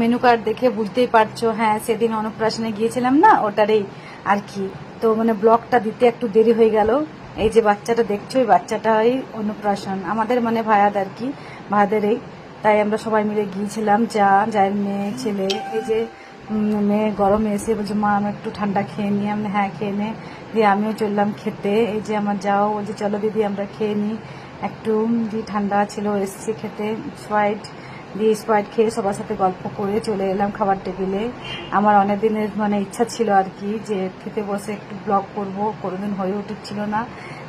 Menu card দেখে বুঝতেই পারছ হ্যাঁ সেদিন অন্নপ্রাশনে গিয়েছিলাম না ওটারই আর কি। তো মানে ব্লগটা দিতে একটু দেরি হয়ে গেল। এই যে বাচ্চাটা দেখছ, এই বাচ্চাটাই অন্নপ্রাশন। আমাদের মানে ভায়াদ আর কি ভায়াদেরই তাই আমরা সবাই মিলে গিয়েছিলাম যা যার মেয়ে, ছেলে, এই যে মেয়ে গরমে এসে বলছে, মা, আমি একটু ঠান্ডা খেয়ে নিই। আমি হ্যাঁ খেয়ে নে। দিয়ে আমিও চললাম খেতে। এই যে আমার যাও, বলছে, চলো দিদি, আমরা খেয়ে নিই। একটু দিয়ে ঠান্ডা ছিল এসছি খেতে স্প্রাইট দিয়ে স্প্রাইট খেয়ে সবার সাথে গল্প করে চলে এলাম খাবার টেবিলে। আমার অনেক দিনের মানে ইচ্ছা ছিল আর কি যে খেতে বসে একটু ব্লগ করব, কোনোদিন হয়ে উঠছিল না।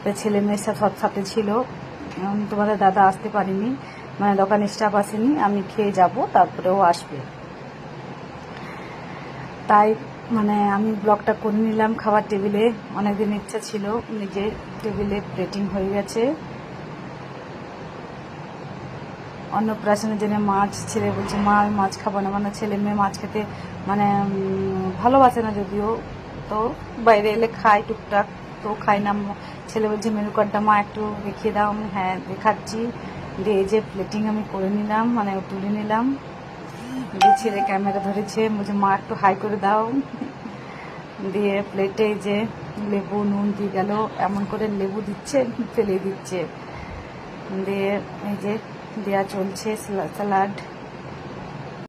তো ছেলে মেয়ের সাথে সাথে ছিল। তোমাদের দাদা আসতে পারিনি মানে দোকানে স্টাফ আসেনি, আমি খেয়ে যাব, তারপরে ও আসবে। তাই মানে আমি ব্লগটা করে নিলাম খাবার টেবিলে। অনেকদিন ইচ্ছা ছিল, নিজের টেবিলে প্লেটিং হয়ে গেছে। অন্নপ্রাশনের জন্য মাছ ছেলে বলছে, মা, আমি মাছ খাব না। মানে ছেলে মেয়ে মাছ খেতে মানে ভালোবাসে না যদিও। তো বাইরে এলে খায় টুকটাক, তো খাই না। ছেলে বলছে, মেনু কার্ডটা মা একটু দেখিয়ে দাও। আমি হ্যাঁ দেখাচ্ছি। দিয়ে যে প্লেটিং আমি করে নিলাম মানে তুলে নিলাম। দিয়ে ছেলে ক্যামেরা ধরেছে, বলছে, মা, একটু হাই করে দাও। দিয়ে প্লেটে যে লেবু, নুন দিয়ে গেল, এমন করে লেবু দিচ্ছে, ফেলে দিচ্ছে। দিয়ে এই যে দেয়া চলছে স্যালাড।